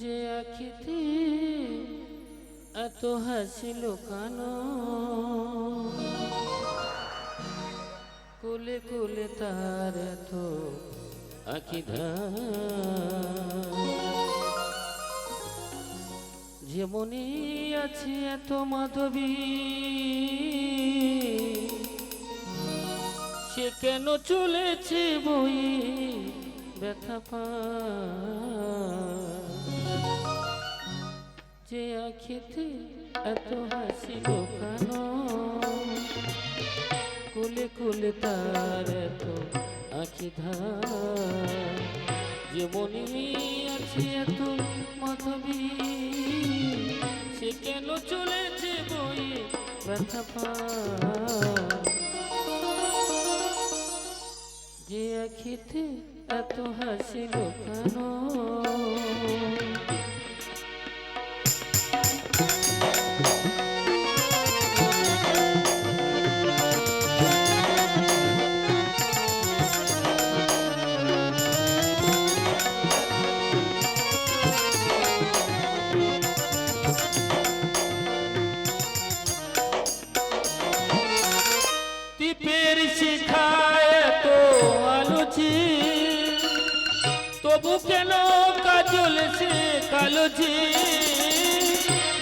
যে আখিতে এত হাসি লুকানো। কোলে কোলে তার এত আখি যেমনই আছে এত মাধবী, সে কেন চলেছে বই ব্যথা পা যে আখিতে এত হাসি লোকানো কুলে কুলে তার এত আখি ধার। যে মনে আছে এত মাধবী, সে কেন চলেছে বই ব্যথা পা যে আখিতে এত হাসি লোকানো শিখায় তো আলোচি। তবু কেন কাজল সে কালোচি?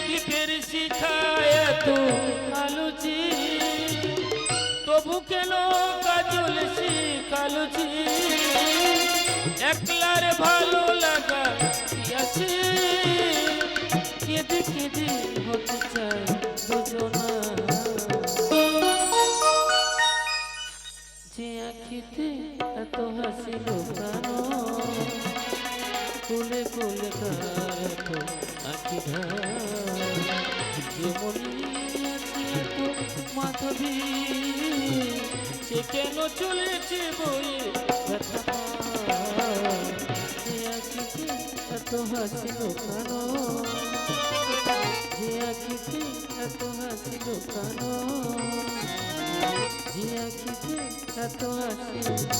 টিপের শিখায় তো আলোচি। তবু কেন কাজল সে কালোচি? একলার ভালো লাগা আছে? কেঁদে কেঁদে হতে চায় দুজনা। লুকানো কুলে কুলে কার এত আখি যেমনি আছে এত মাধবী, সে কেন চলেছে বই ব্যথা এত হাসি লুকানো, যে আখিতে এত হাসি লুকানো, যে আখিতে এত হাসি লুকানো।